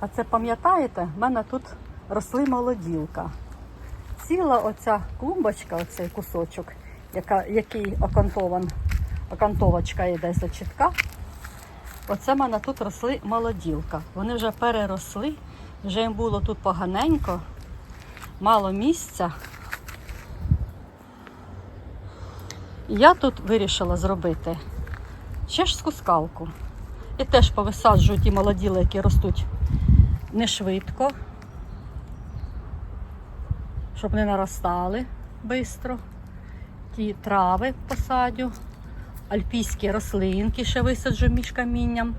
А це пам'ятаєте, в мене тут росли молоділка. Ціла оця клумбочка, оцей кусочок, яка, який окантован, окантовочка йде за чітка. Оце в мене тут росли молоділка. Вони вже переросли, вже їм було тут поганенько, мало місця. І я тут вирішила зробити чешську скалку. І теж повисаджую ті молоділи, які ростуть не швидко, щоб не наростали швидко. Ті трави посадю, альпійські рослинки ще висаджу між камінням.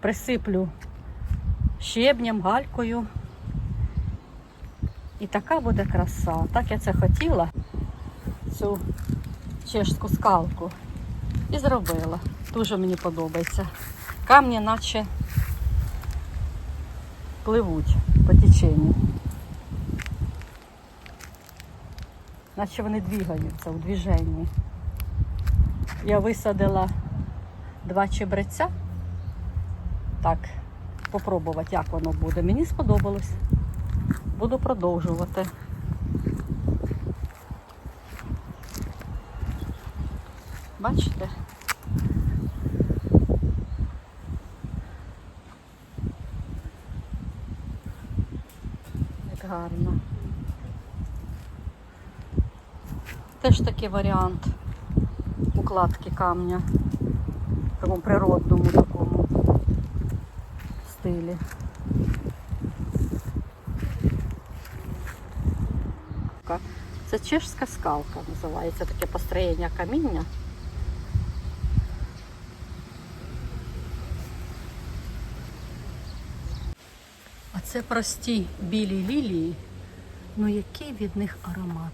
Присиплю щебнем, галькою. І така буде краса. Так я це хотіла, цю чешську скалку. І зробила. Дуже мені подобається. Камні наче пливуть по теченню. Наче вони двигаються у движенні. Я висадила два чебреця. Так, попробувати, як воно буде. Мені сподобалось. Буду продовжувати. Бачите? Гарно. Теж такий варіант укладки камня в такому природному такому стилі. Це чешська скалка називається таке построєння каміння. Це прості білі лілії. Ну який від них аромат?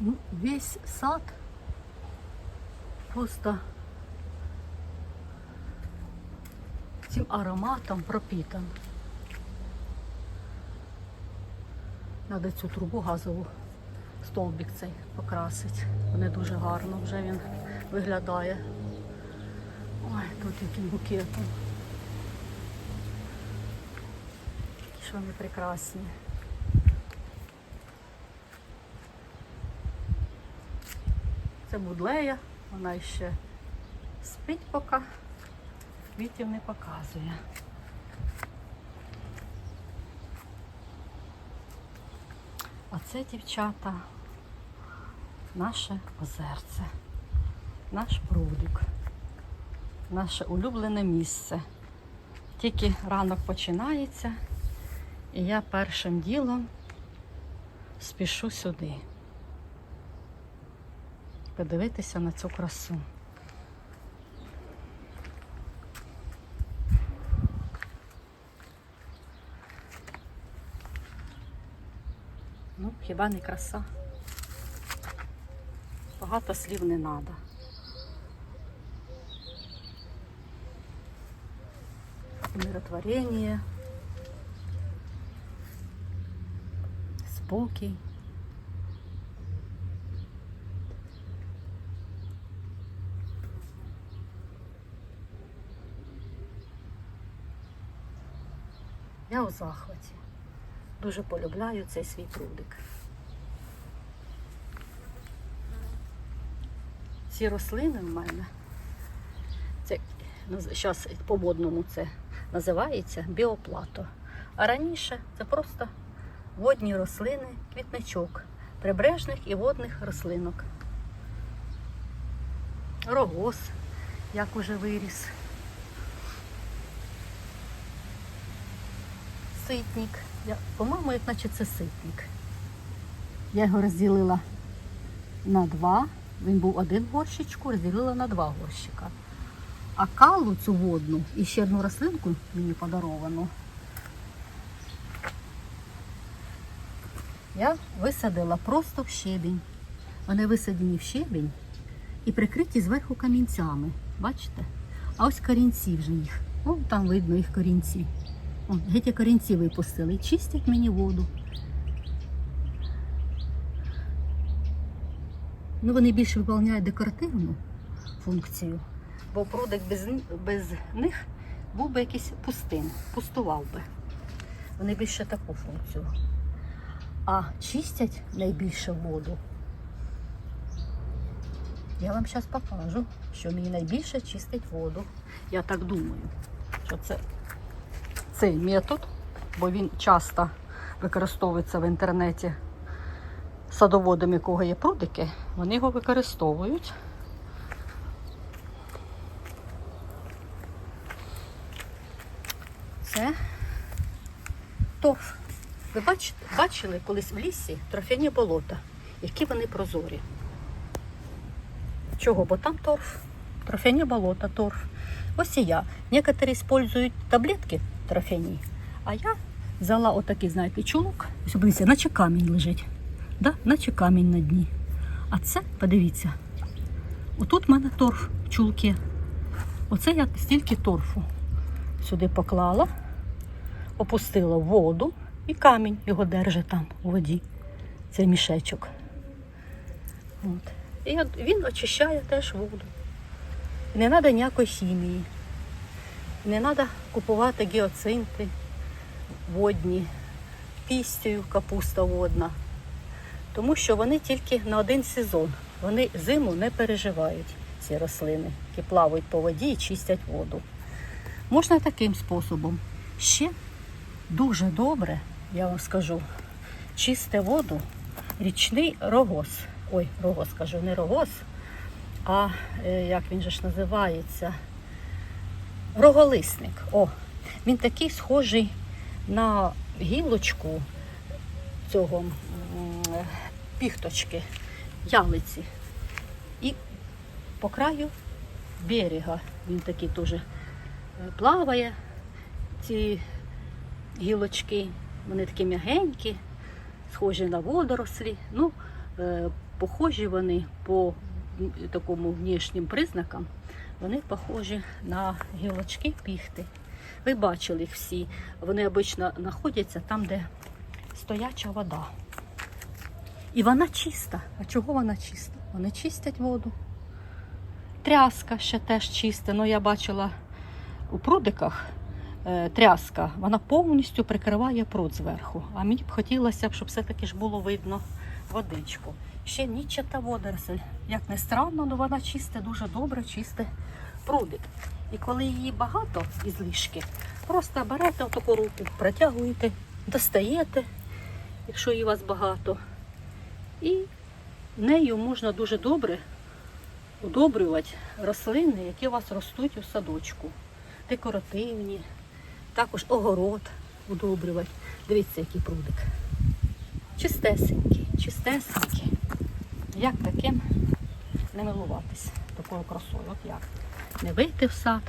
Ну, весь сад просто цим ароматом пропитан. Надо цю трубу газову, стовбик цей покрасити. Вони дуже гарно вже він виглядає. Ой, тут яким букетом. Ж вони прекрасні. Це будлея, вона ще спить поки, квітів не показує. А це, дівчата, наше озерце, наш прудик, наше улюблене місце. Тільки ранок починається, і я першим ділом спішу сюди. Подивитися на цю красу. Ну, хіба не краса? Багато слів не треба. Умиротворення, спокій. Я у захваті. Дуже полюбляю цей свій прудик. Ці рослини в мене, це зараз по-модному це називається біоплато. А раніше це просто водні рослини, квітничок, прибережних і водних рослинок. Рогоз, як уже виріс. Ситник. По-моєму, як наче це ситник. Я його розділила на два. Він був один горщичку, розділила на два горщика. А калу цю водну і ще одну рослинку мені подаровану. Я висадила просто в щебінь. Вони висадені в щебінь і прикриті зверху камінцями. Бачите? А ось корінці вже їх. О, там видно їх корінці. О, геть корінці випустили і чистять мені воду. Ну, вони більше виконують декоративну функцію, бо прудик без, без них був би якийсь пустин, пустував би. Вони більше таку функцію. А чистять найбільше воду. Я вам зараз покажу, що мені найбільше чистить воду. Я так думаю, що це цей метод, бо він часто використовується в інтернеті садоводами, у кого є прудики, вони його використовують. Це торф. Ви бачили колись в лісі трофяні болота, які вони прозорі. Чого? Бо там торф. Трофяні болота, торф. Ось і я. Некоторі использують таблетки трофяні, а я взяла отакий, знаєте, чулок. Ось подивіться, наче камінь лежить. Да? Наче камінь на дні. А це, подивіться, отут в мене торф чулки. Оце я стільки торфу сюди поклала, опустила воду і камінь його держить там у воді. Цей мішечок. От. І він очищає теж воду. Не треба ніякої хімії. Не треба купувати гіоцинти водні, пістю капуста водна. Тому що вони тільки на один сезон. Вони зиму не переживають, ці рослини, які плавають по воді і чистять воду. Можна таким способом. Ще дуже добре, я вам скажу, чисте воду, річний рогоз. Ой, рогоз кажу, не рогоз, а е, як він же ж називається? Роголисник. О, він такий схожий на гілочку цього е, піхточки, ялиці. І по краю берега він такий теж е, плаває. Ці гілочки, вони такі м'ягенькі, схожі на водорослі. Ну, е, похожі вони по такому внішнім признакам, вони похожі на гілочки піхти. Ви бачили їх всі. Вони обично знаходяться там, де стояча вода. І вона чиста. А чого вона чиста? Вони чистять воду. Тряска ще теж чиста. Ну, я бачила у прудиках тряска, вона повністю прикриває пруд зверху. А мені б хотілося щоб все-таки ж було видно водичку. Ще нічата водоросль. Як не странно, але вона чисте, дуже добре чисте прудик. І коли її багато із ліжки, просто берете таку руку, протягуєте, достаєте, якщо її у вас багато. І нею можна дуже добре удобрювати рослини, які у вас ростуть у садочку. Декоративні, також огород удобрювати. Дивіться, який прудик. Чистесенький, чистесенький. Як таким не милуватись такою красою? От як? Не вийти в сад.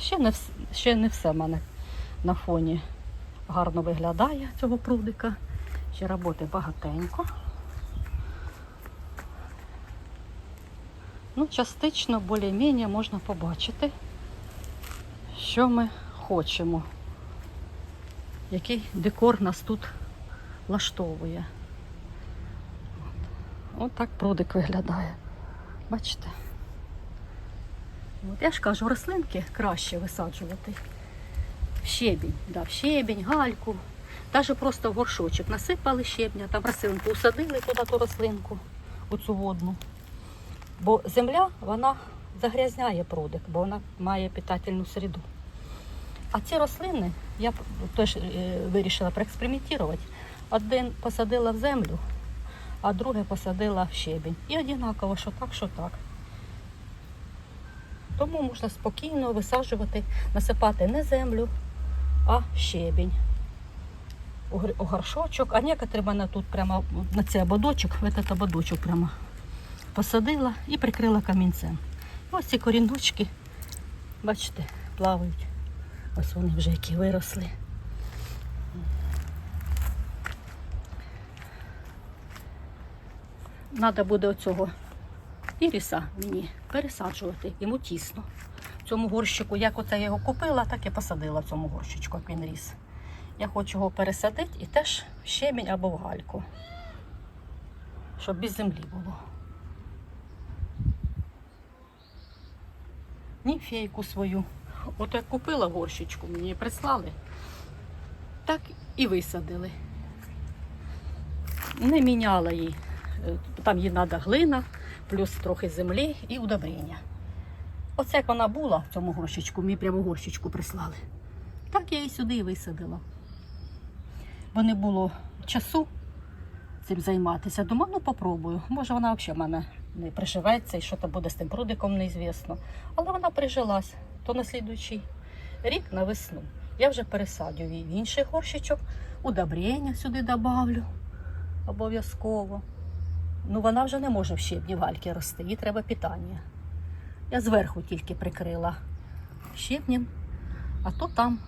Ще не, ще не все в мене на фоні гарно виглядає цього прудика. Ще роботи багатенько. Ну, частично, більш-менш можна побачити, що ми хочемо. Який декор нас тут влаштовує. От так прудик виглядає. Бачите? От я ж кажу, рослинки краще висаджувати. В щебінь, да, в щебінь, гальку. Навіть просто в горшочок насипали щебня, там рослинку усадили туди ту рослинку, оцю водну. Бо земля вона загрязняє прудик, бо вона має питательну середу. А ці рослини я теж е, вирішила проекспериментувати. Один посадила в землю, а друге посадила в щебінь. І однаково, що так, що так. Тому можна спокійно висаджувати, насипати не землю, а щебінь. У горшочок, а некоторі мене тут прямо на цей ободочок, в этот ободочок прямо посадила і прикрила камінцем. Ось ці коріночки, бачите, плавають. Ось вони вже які виросли. Треба буде оцього іріса мені пересаджувати, йому тісно. В цьому горщику, як оце я його купила, так і посадила в цьому горщичку, як він ріс. Я хочу його пересадити і теж в щебінь або в гальку, щоб без землі було. Німфейку свою. От як купила горщичку, мені прислали, так і висадили. Не міняла її. Е, Там їй треба глина, плюс трохи землі і удобрення. Оце як вона була в цьому горщичку, мені прямо горщичку прислали. Так я її сюди і висадила. Бо не було часу цим займатися. Думаю, ну попробую. Може вона взагалі в мене не приживеться і що то буде з тим прудиком, неізвісно. Але вона прижилась, то на слідуючий рік на весну. Я вже пересадю її в інший горщичок, удобрення сюди добавлю обов'язково. Ну вона вже не може в щебні вальки рости, їй треба питання. Я зверху тільки прикрила щебнем, а то там,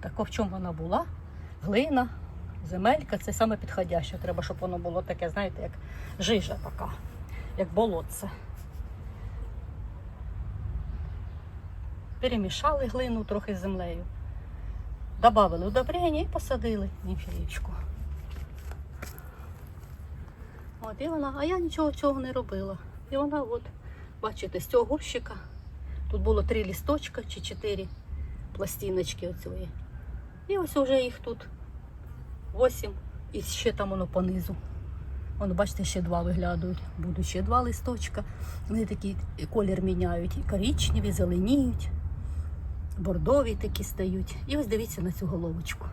тако в чому вона була, глина, земелька це саме підходяще. Треба, щоб воно було таке, знаєте, як жижа така, як болотце. Перемішали глину трохи з землею, додали удобрення і посадили німфеєчку. От і вона, а я нічого цього не робила. І вона, от, бачите, з цього горщика тут було три лісточка чи чотири пластиночки оцієї. І ось вже їх тут восім. І ще там воно понизу. Воно, бачите, ще два виглядають. Будуть ще два листочка. Вони такий колір міняють. І коричневі, зеленіють, бордові такі стають. І ось дивіться на цю головочку.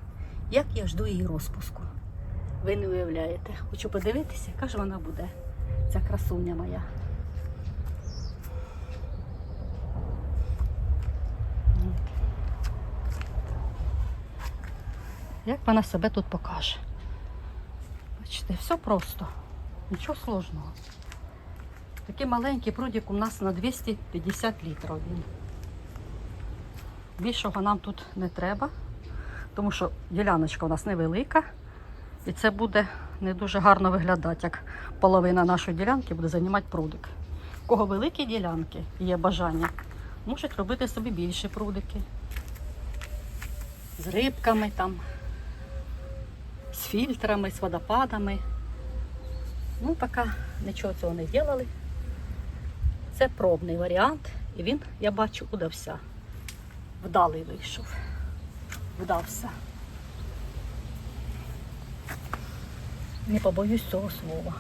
Як я жду її розпуску. Ви не уявляєте. Хочу подивитися, яка ж вона буде, ця красуня моя. Як вона себе тут покаже? Бачите, все просто, нічого сложного. Такий маленький прудик у нас на 250 літрів він. Більшого нам тут не треба, тому що діляночка у нас невелика. І це буде не дуже гарно виглядати, як половина нашої ділянки буде займати прудик. У кого великі ділянки є бажання, можуть робити собі більші прудики. З рибками там, з фільтрами, з водопадами. Ну, поки нічого цього не зробили. Це пробний варіант, і він, я бачу, удався. Вдалий вийшов. Вдався. Не побоюсь цього слова.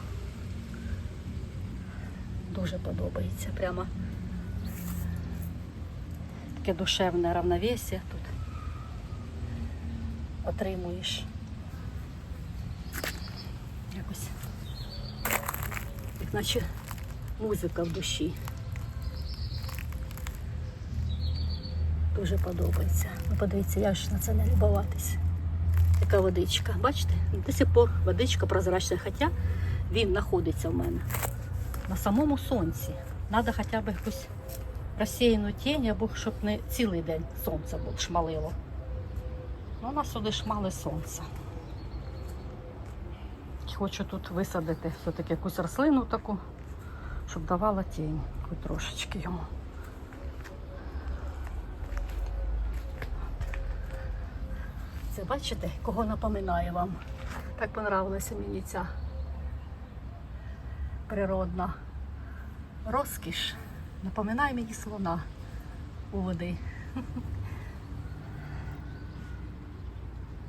Дуже подобається. Прямо таке душевне равновесие тут отримуєш. Якось, як наче музика в душі. Дуже подобається. Ну, подивіться, я ж на це не любуватись. Така водичка. Бачите? До сих пор водичка прозрачна, хоча він знаходиться в мене на самому сонці. Треба хоча б якусь розсіяну тінь, або щоб не цілий день сонце було, шмалило. Ну, у нас сюди шмали сонце. Хочу тут висадити все-таки якусь рослину таку, щоб давала тінь трошечки йому. Це бачите, кого напоминає вам? Так понравилася мені ця природна розкіш. Напоминає мені слона у води.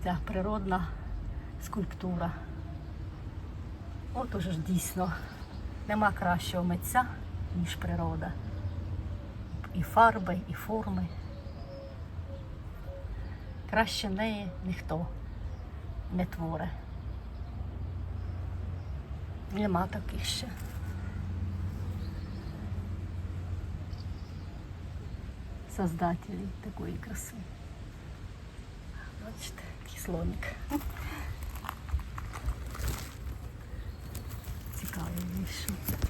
Ця природна скульптура. От уже ж дійсно нема кращого митця, ніж природа. І фарби, і форми. Краще неї ніхто не творе. Нема таких ще. Создателі такої краси. Бачите, кислоник. Цікавий.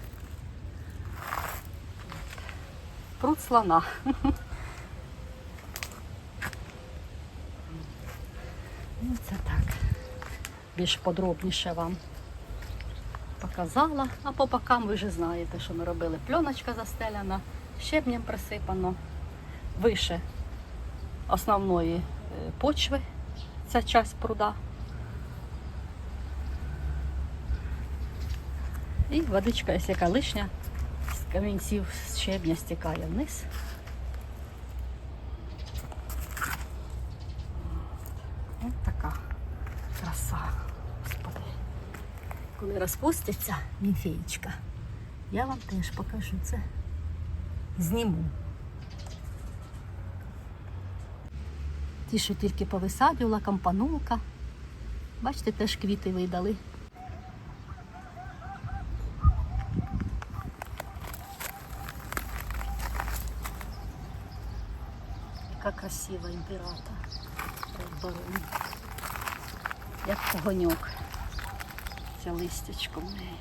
Пруд слона. Ну, це так. Більш подробніше вам показала. А по бокам ви вже знаєте, що ми робили. Пленочка застеляна, щебнем присипано. Вище основної е, почви ця часть пруда. І водичка, яка лишня, з камінців з щебня стікає вниз. Ось така краса, господи. Коли розпуститься міфеєчка, я вам теж покажу це. Зніму. Ті, що тільки повисадювала, кампанулка. Бачите, теж квіти видали. Красива імперата. Барон. Як погоньок. Це листячко в неї.